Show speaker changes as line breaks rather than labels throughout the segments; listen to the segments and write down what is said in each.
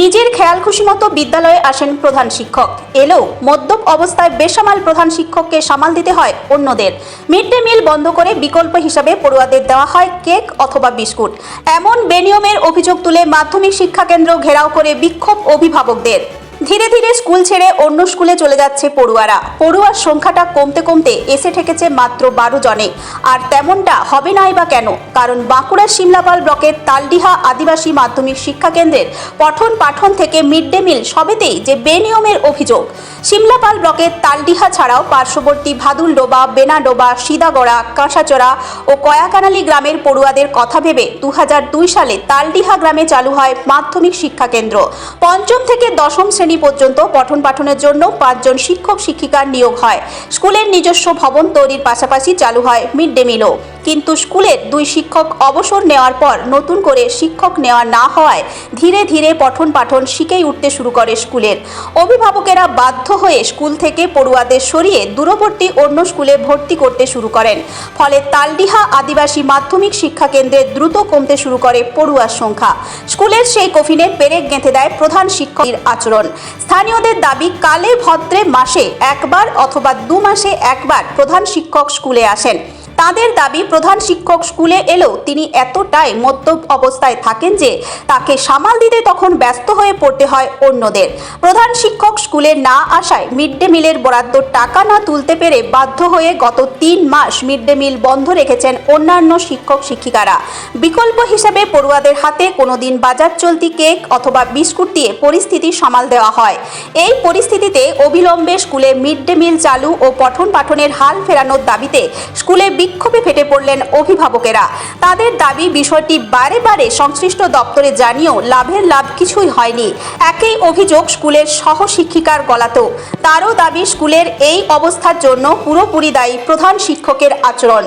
নিজের খেয়াল খুশি মতো বিদ্যালয়ে আসেন প্রধান শিক্ষক। এলেও মদ্যপ অবস্থায় বেসামাল প্রধান শিক্ষককে সামাল দিতে হয় অন্যদের। মিড ডে মিল বন্ধ করে বিকল্প হিসাবে পড়ুয়াদের দেওয়া হয় কেক অথবা বিস্কুট। এমন বেনিয়মের অভিযোগ তুলে মাধ্যমিক শিক্ষা কেন্দ্র ঘেরাও করে বিক্ষোভ অভিভাবকদের। ধীরে ধীরে স্কুল ছেড়ে অন্য স্কুলে চলে যাচ্ছে পড়ুয়ারা। পড়ুয়ার সংখ্যাটা কমতে কমতে এসে ঠেকেছে মাত্র বারো জনে। আর তেমনটা হবে নাই বা কেন? কারণ বাঁকুড়ার সিমলাপাল ব্লকের তালডিহা আদিবাসী মাধ্যমিক শিক্ষা কেন্দ্রের পঠন পাঠন থেকে মিড ডে মিল সবেতেই যে বেনিয়মের অভিযোগ। সিমলাপাল ব্লকের তালডিহা ছাড়াও পার্শ্ববর্তী ভাদুলডোবা, বেনাডোবা, সিদাগড়া কাঁসাচড়া ও কয়াকানালি গ্রামের পড়ুয়াদের কথা ভেবে দু হাজার দুই সালে তালডিহা গ্রামে চালু হয় মাধ্যমিক শিক্ষা কেন্দ্র। পঞ্চম থেকে দশম শ্রেণি পর্যন্ত পঠন পাঠনের জন্য পাঁচজন শিক্ষক শিক্ষিকার নিয়োগ হয়। স্কুলের নিজস্ব ভবন তৈরির পাশাপাশি চালু হয় মিড ডে মিলও। কিন্তু স্কুলের দুই শিক্ষক অবসর নেওয়ার পর নতুন করে শিক্ষক নেওয়া না হওয়ায় ধীরে ধীরে পঠন পাঠন শিখেই উঠতে শুরু করে স্কুলের। অভিভাবকেরা বাধ্য হয়ে স্কুল থেকে পড়ুয়াদের সরিয়ে দূরবর্তী অন্য স্কুলে ভর্তি করতে শুরু করেন। ফলে তালডিহা আদিবাসী মাধ্যমিক শিক্ষা কেন্দ্রে দ্রুত কমতে শুরু করে পড়ুয়ার সংখ্যা। স্কুলের সেই কফিনে পেরেক গেঁথে দেয় প্রধান শিক্ষকের আচরণ। স্থানীয়দের দাবি, কালে ভদ্রে মাসে একবার অথবা দু মাসে একবার প্রধান শিক্ষক স্কুলে আসেন। তাদের দাবি, প্রধান শিক্ষক স্কুলে এলেও তিনি এতটাই মদ্যপ অবস্থায় থাকেন যে তাকে সামাল দিতে তখন ব্যস্ত হয়ে পড়তে হয় অন্যদের। প্রধান শিক্ষক স্কুলে না আসায় মিড ডে মিলের বরাদ্দ টাকা না তুলতে পেরে বাধ্য হয়ে গত তিন মাস মিড ডে মিল বন্ধ রেখেছেন অন্যান্য শিক্ষক শিক্ষিকারা। বিকল্প হিসেবে পড়ুয়াদের হাতে কোনোদিন বাজার চলতি কেক অথবা বিস্কুট দিয়ে পরিস্থিতি সামাল দেওয়া হয়। এই পরিস্থিতিতে অবিলম্বে স্কুলে মিড ডে মিল চালু ও পঠন পাঠনের হাল ফেরানোর দাবিতে স্কুলে বিক্ষোভে ফেটে পড়লেন অভিভাবকেরা। তাদের দাবি বিষয়টি বারে বারে সংশ্লিষ্ট দপ্তরে জানিয়েও লাভের লাভ কিছুই হয়নি। একই অভিযোগ স্কুলের সহ শিক্ষিকার গলাতেও। তারও দাবি স্কুলের এই অবস্থার জন্য পুরোপুরি দায়ী প্রধান শিক্ষকের আচরণ।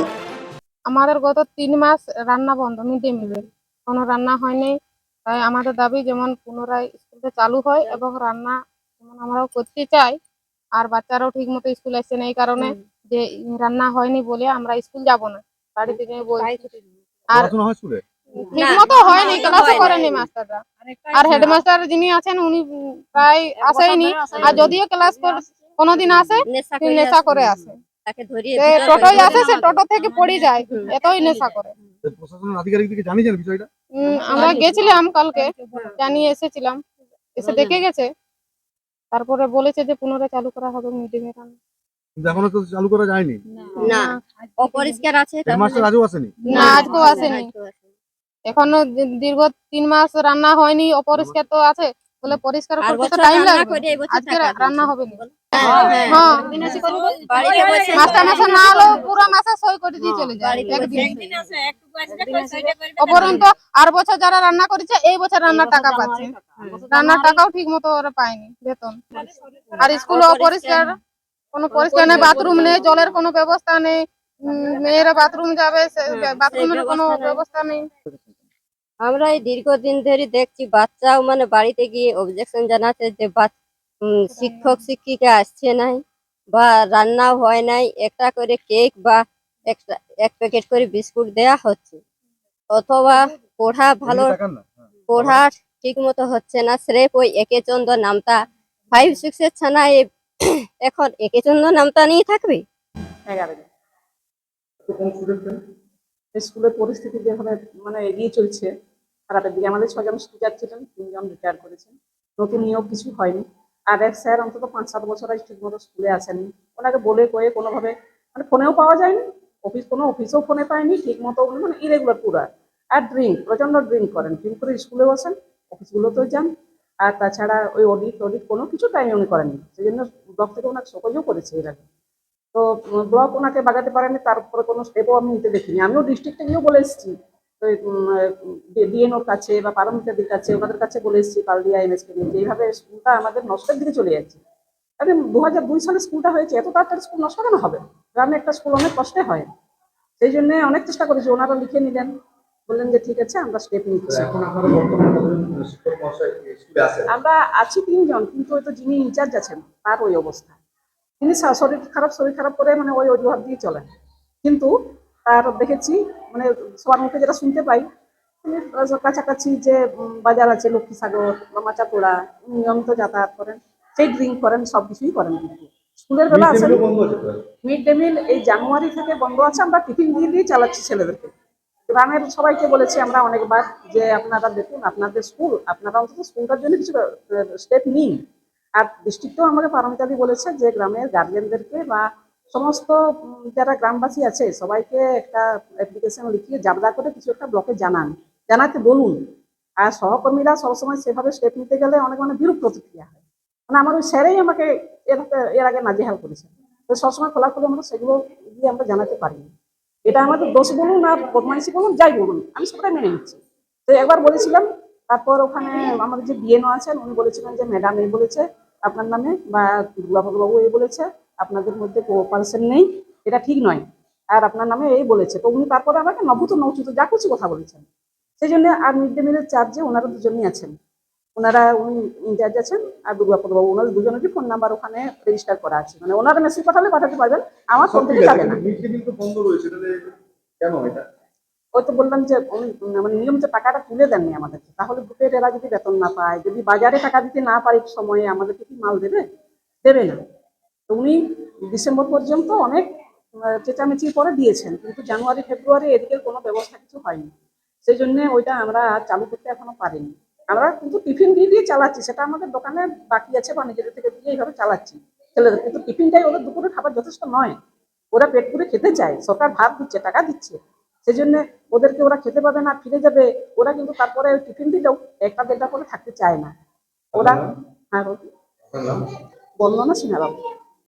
আমাদের গত তিন মাস রান্না বন্ধ মিড ডে মিলের কোনো রান্না হয়নি। তাই আমাদের দাবি যেমন পুনরায় স্কুলটা চালু হয় এবং রান্না যেমন আমরাও করতে চাই আর বাচ্চারাও ঠিক মতো স্কুল আসছে না এই কারণে। যে রান্না হয়নি বলে আমরা স্কুল যাব না। বাড়ি থেকে বলছি। আর
হয়
ঠিক মতো হয়নি ক্লাসও করেনি মাস্টাররা আর হেডমাস্টার যিনি আছেন উনি প্রায় আসেনি। আর যদিও ক্লাস কোনোদিন আসে
নেশা করে
আসে। আসে সে টোটো থেকে পড়ে যায় এতই নেশা করে। আমরা গেছিলাম কালকে জানিয়ে এসেছিলাম। এসে দেখে গেছে। তারপরে বলেছে যে পুনরায় চালু করা হবে মিড ডে মিল
কিন্তু এখনও তো চালু করা যায়নি।
না। অপরিষ্কার আছে তারপরে-
হেডমাস্টার আজও আসেনি?
না আজকেও আসেনি। এখনও দীর্ঘ তিন মাস রান্না হয়নি অপরিষ্কার তো আছে। বলে পরিষ্কার
আর
করতে তো
বছর
টাইম
রান্না
লাগবে। আজকে রান্না হবে না।
হ্যাঁ, হ্যাঁ।
হ্যাঁ। মাস্টার মাসে না হলেও পুরো মাসে সই করে দিয়ে চলে যায়। একদিন। অপরন্ত আর বছর যারা রান্না করেছে এই বছর রান্নার টাকা পাচ্ছে। রান্নার টাকাও ঠিক মতো ওরা পায়নি বেতন। আর স্কুলে অপরিষ্কার। কোনো পরিষ্কার নেই বাথরুম নেই জলের কোনো ব্যবস্থা নেই মেয়েরা বাথরুম যাবে বাথরুমের কোনো ব্যবস্থা নেই।
আমরা এই দীর্ঘদিন ধরে দেখছি বাচ্চাও মানে বাড়িতে গিয়ে অবজেকশন জানাচ্ছে যে শিক্ষক শিক্ষিকা আসছে নাই বা রান্নাও হয় নাই একটা করে কেক বা একটা এক প্যাকেট করে বিস্কুট দেয়া হচ্ছে। অথবা পড়া ভালো
হ্যাঁ।
পড়া ঠিক মতো হচ্ছে না স্রেফ ওই একে চন্দ্র নামতা। ফাইভ সিক্স এর ছানায় এখন একে চন্দ্র নামতা নিয়ে থাকবে?
স্টুডেন্ট
স্কুলের পরিস্থিতি যেভাবে মানে এগিয়ে চলছে, খারাপের দিকে। আমাদের ছজন টিচার ছিলেন, তিনজন রিটায়ার করেছেন। নতুন নিয়োগ কিছু হয়নি। আর এক স্যার অন্তত পাঁচ সাত বছর ঠিক মতো স্কুলে আসেনি ওনাকে বলে কয়ে কোনোভাবে মানে ফোনেও পাওয়া যায়নি অফিস কোনো অফিসেও ফোনে পায়নি ঠিক মতো মানে ইরেগুলার পুরা। আর ড্রিঙ্ক প্রচণ্ড ড্রিঙ্ক করেন। ড্রিঙ্ক করে স্কুলে বসেন অফিসগুলোতেও যান। আর তাছাড়া ওই অডিট অডিট কোনো কিছু টাইমে উনি করেননি। সেই জন্য ব্লক থেকে ওনাকে সকলেও করেছে এর আগে। তো ব্লক ওনাকে বাগাতে পারেনি তারপরে কোনো স্টেপও আমি নিতে দেখিনি। আমিও ডিস্ট্রিক্টে গিয়েও বলে এসেছি। ডিএনওর কাছে বা পারমিতাদের কাছে, ওনাদের কাছে বলে এসেছি, পালডিয়া এমএসকে নিয়ে, যে এইভাবে স্কুলটা আমাদের নষ্টের দিকে চলে যাচ্ছে। আরে দু হাজার দুই সালে স্কুলটা হয়েছে, এত তাড়াতাড়ি স্কুল নষ্ট কেন হবে? গ্রামে একটা স্কুল অনেক কষ্টে হয়। সেই জন্য অনেক চেষ্টা করেছি, ওনারা লিখে নিলেন। বললেন যে ঠিক আছে আমরা স্টেপ নিচ্ছি। আমরা আছি তিনজন কিন্তু ওই তো যিনি ইনচার্জ আছেন তার ওই অবস্থা। তিনি শরীর খারাপ শরীর খারাপ করে মানে ওই অজুহাত দিয়ে চলেন। কিন্তু তার দেখেছি মানে সবার মুখে যেটা শুনতে পাই তিনি কাছাকাছি যে বাজার আছে লক্ষ্মীসাগর বা মাচাতোড়া নিয়মিত যাতায়াত করেন সেই ড্রিঙ্ক করেন সব কিছুই করেন কিন্তু। স্কুলের বেলা আসেন
আছে
মিড ডে মিল এই জানুয়ারি থেকে বন্ধ আছে আমরা টিফিন দিয়ে দিয়ে চালাচ্ছি ছেলেদেরকে। গ্রামের সবাইকে বলেছি আমরা অনেকবার যে আপনারা দেখুন, আপনাদের স্কুল, আপনারা অন্তত স্কুলটার জন্য কিছু স্টেপ নিন। আর ডিস্ট্রিক্টও আমাকে পারমিতাদি বলেছে যে গ্রামের গার্জেনদেরকে বা সমস্ত যারা গ্রামবাসী আছে, সবাইকে একটা অ্যাপ্লিকেশন লিখিয়ে জাবদা করে কিছু একটা ব্লকে জানান। জানাতে বলুন। আর সহকর্মীরা সবসময় সেভাবে স্টেপ নিতে গেলে অনেক মানে বিরূপ প্রতিক্রিয়া হয়। মানে আমার ওই স্যারেই আমাকে এর আগে নাজেহাল করেছে তো সবসময় খোলাখুলি আমরা সেগুলো দিয়ে আমরা জানাতে পারিনি। এটা আমাদের দোষ বলুন আর বদমাইশি বলুন, যাই বলুন, আমি সেটাই মেনে নিচ্ছি। তো একবার বলেছিলাম, তারপর ওখানে আমাদের যে বিএনও আছেন, উনি বলেছিলেন যে ম্যাডাম এই বলেছে, আপনার নামে বা দুর্গাভদ্রবাবু এই বলেছে, আপনাদের মধ্যে কোপারেশন নেই, এটা ঠিক নয়, আর আপনার নামে এই বলেছে। তো উনি তারপরে আমাকে নভূত নৌচিত যা কিছু কথা বলেছেন। সেই জন্য আর মিড ডে মিলের চার্জে ওনারা দুজনই আছেন। ওনারা উনি ইনচার্জ আছেন আর দুর্গাপদবাবু। ওনার দুজনেরই ফোন নাম্বার ওখানে রেজিস্টার করা আছে। মানে ওনারা মেসেজ পাঠালে পাঠাতে পারবেন আমার ফোন থেকে যাবে না।
মিড ডে মিল তো বন্ধ রয়েছে তাহলে কেন এটা?
ওই তো বললাম যে উনি মানে নিয়মিত টাকাটা তুলে দেননি আমাদেরকে তাহলে গ্রুপের এরা যদি বেতন না পায় যদি বাজারে টাকা দিতে না পারে সময়ে আমাদেরকে কি মাল দেবে? দেবে না। তো উনি ডিসেম্বর পর্যন্ত অনেক আহ, চেঁচামেচির পরে দিয়েছেন কিন্তু জানুয়ারি ফেব্রুয়ারি এদিকে কোনো ব্যবস্থা কিছু হয়নি। সেই জন্য ওইটা আমরা চালু করতে এখনও পারিনি। আমরা কিন্তু টিফিন দিয়ে দিয়ে চালাচ্ছি সেটা আমাদের দোকানে বাকি আছে বা নিজেদের থেকে দিয়ে এইভাবে চালাচ্ছি। ছেলেদের কিন্তু টিফিনটাই ওদের দুপুরে খাবার যথেষ্ট নয়। ওরা পেট পুরে খেতে চায় সরকার ভাত দিচ্ছে টাকা দিচ্ছে। সেই জন্য ওদেরকে ওরা খেতে পাবে না ফিরে যাবে। ওরা কিন্তু তারপরে টিফিন দিলেও একটা দেড়টা করে থাকতে চায় না। ওরা হ্যাঁ
আপনার নাম?
বন্দনা সিনহা বাবু।